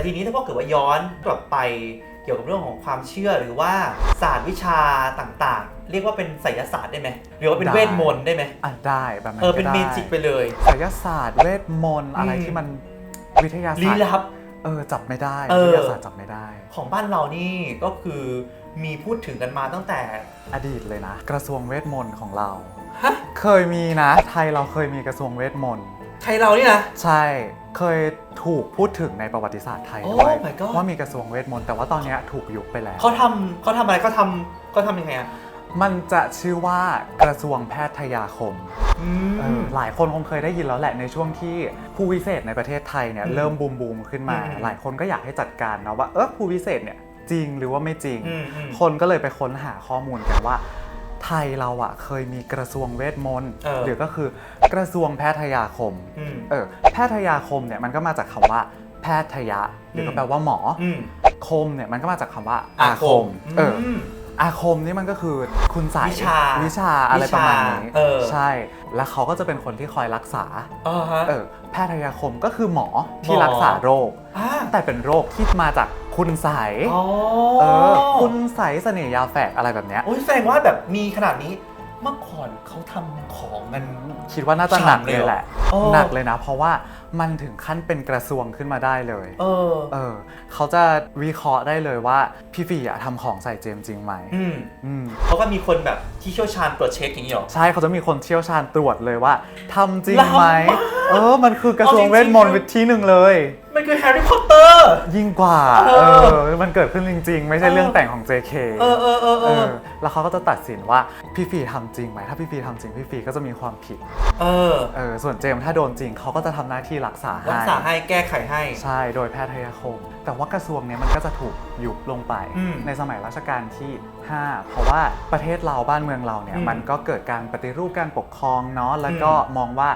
แต่ทีนี้ถ้าพอเกิดว่าย้อนกลับไปเกี่ยวกับเรื่องของความเชื่อหรือว่าศาสตร์วิชาต่างๆ เรียกว่าเป็นไสยศาสตร์ได้ไหมหรือว่าเป็นได้ เวทมนต์ได้ไหมอะได้แบบนั้นเออเป็นก็เมได้จิกไปเลย ศิลศาสตร์เวทมนต์อะไรอืมที่มันวิทยาศาลี้สตร์ลับ เออจับไม่ได้เออ วิทยาศาสตร์จับไม่ได้ ของบ้านเรานี่ก็คือมีพูดถึงกันมาตั้งแต่ อดีตเลยนะ กระทรวงเวทมนต์ของเราฮะเคยมีนะ ไทยเราเคยมีกระทรวงเวทมนต์ ไทยเรานี่นะ ใช่เคยถูกพูดถึงในประวัติศาสตร์ไทยโอ้ด้วย my god ว่ามีกระทรวงเวทมนต์แต่ว่าตอนเนี้ยถูกยุบไปแล้ว เขาทำเขาทำอะไรเขาทำเขาทำยังไงอะมันจะชื่อว่ากระทรวงแพทยาคม อืเอม อหลายคนคงเคยได้ยินแล้วแหละในช่วงที่ผู้วิเศษในประเทศไทยเนี่ยอืมเริ่มบูมบูมขึ้นมา อืม หลายคนก็อยากให้จัดการนะว่าเออผู้วิเศษเนี่ยจริงหรือว่าไม่จริง อืมอืม คนก็เลยไปค้นหาข้อมูลกันว่าไทยเราอะเคยมีกระทรวงเวทมนต์เออหรือก็คือกระทรวงแพทยาคมอืมเออแพทยาคมเนี่ยมันก็มาจากคำว่า แพทยะ หรือก็อืมแปลว่าหมอออืม คมเนี่ยมันก็มาจากคำว่าอาคมเอออม อาคมนี่มันก็คือคุณใส่วิชาวิชาอะไรประมาณนี้วิชาเออใช่ แล้วเขาก็จะเป็นคนที่คอยรักษาอ่าฮะเออแพทยาคมก็คือหมอที่หมอรักษาโรคอ่าแต่เป็นโรคที่มาจากคุณใสยอ๋อเออคุณใสยเสน่หยาแฝกอะไรแบบเนี้ยโอ้ยแสดงว่าแบบมีขนาดนี้เมื่อก่อนเขาทำของกัน คิดว่าน่าจะหนักเลยแหละโอ้หนักเลยนะ เพราะว่ามันถึงขั้นเป็นกระทรวงขึ้นมาได้เลย เออ เออ เขาจะวิเคราะห์ได้เลยว่าพี่ฟีอะทำของใส่เจมส์จริงไหมอืมอืม เขาก็มีคนแบบที่เชี่ยวชาญตรวจเช็คอย่างนี้หรอ ใช่เขาจะมีคนเชี่ยวชาญตรวจเลยว่าทำจริงล้ำไหมมาก เออ มันคือกระทรวงเอาจริงๆเวทมนต์วิที่หนึ่งเลย มันคือแฮร์รี่พอตเตอร์ ยิ่งกว่า เอเอออมันเกิดขึ้นจริง ๆ ไม่ใช่เออเรื่องแต่งของ JK เออเออเออเอเอออ แล้วเขาก็จะตัดสินว่าพี่ฟีทำจริงไหม ถ้าพี่ฟีทำจริงพี่ฟีก็จะมีความผิด เออ เออ ส่วนเจมส์ถ้าโดนจริงเขาก็จะทำหน้าที่รักษารักให้ษาให้แก้ไขให้ ใช่ โดยแพทยคม แต่ว่ากระทรวงเนี้ยมันก็จะถูกยุบลงไปอืมในสมัยรัชกาลที่ 5 เพราะว่าประเทศเราบ้านเมืองเราเนี่ยอืมมันก็เกิดการปฏิรูปการปกครองเนาะ แล้วก็อืมมองว่า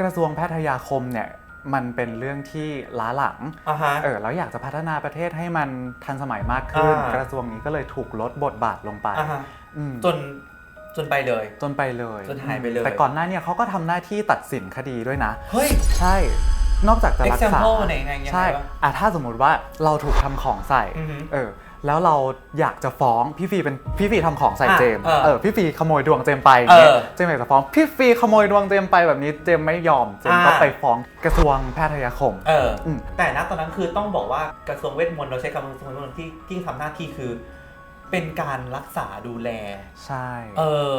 กระทรวงแพทยคมเนี่ยมันเป็นเรื่องที่ล้าหลัง อ่าฮะ เออแล้วอยากจะพัฒนาประเทศให้มันทันสมัยมากขึ้น อ่า กระทรวงนี้ก็เลยถูกลดบทบาทลงไปอ่าฮะอืมจนจนไปเลย จนไปเลยจนหายไปเลย แต่ก่อนหน้าเนี่ยเขาก็ทำหน้าที่ตัดสินคดีด้วยนะ เฮ้ย ใช่ นอกจากจะรักษา example ไหนไงยังไงใช่วะอะถ้าสมมุติว่าเราถูกทำของใส่ อือฮึเออ แล้วเราอยากจะฟ้องพี่ฟีเป็นพี่ฟีทำของใส่อะเจมส์เออเออ พี่ฟีขโมยดวงเจมส์ไปอย่างเงี้ย เออเจมส์อยากจะฟ้อง พี่ฟีขโมยดวงเจมส์ไปแบบนี้เจมส์ไม่ยอม เจมส์ก็อ่า ไปฟ้องกระทรวงแพทยคม เอออม แต่ณตอนนั้นคือต้องบอกว่ากระทรวงเวทมนต์เราใช้คำว่ากระทรวงเวทมนต์ที่ที่ทำหน้าที่คือ เป็นการรักษาดูแล ใช่ เออ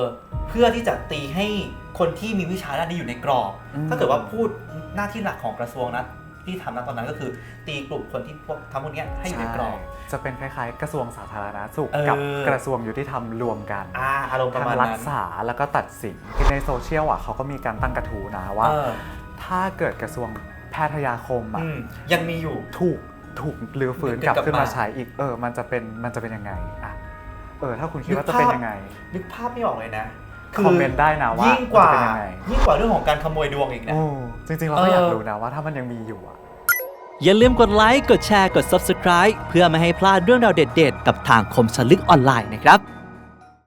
เพื่อที่จะตีให้คนที่มีวิชาด้านนี้อยู่ในกรอบ อืม ถ้าเกิดว่าพูดหน้าที่หลักของกระทรวงนะที่ทำณตอนนั้นก็คือ ตีกลุ่มคนที่พวกทำพวกเนี้ยให้อยู่ในกรอบ ใช่จะเป็นคล้ายๆ กระทรวงสาธารณสุข เออ กับกระทรวงยุติธรรมรวมกันอ่าอารมณ์ประทั้มาณงรันั้กนษาแล้วก็ตัดสินในโซเชียลอะเขาก็มีการตั้งกระทู้นะว่า เออถ้าเกิดกระทรวงแพทยาคมอะอืมยังมีอยู่ ถูกถูกรื้อฟื้นกกลัลับบขึ้นมามาใช้อีกเออ มันจะเป็นมันจะเป็นยังไงอะ เออถ้าคุณคิดว่าจะเป็นยังไง นึกภาพไม่ออกเลยนะคอมเมนต์ได้นะว่ายิ่งกว่ามันจะเป็นยังไงยิ่งกว่าเรื่องของการขโมยดวงอีกนะโอ้จริงๆ เราก็อยากเออรู้นะว่าถ้ามันยังมีอยู่อะ อย่าลืมกดไลค์ กดแชร์ กด Subscribe เพื่อไม่ให้พลาดเรื่องราวเด็ดๆ กับทางคมสนลึกออนไลน์นะครับ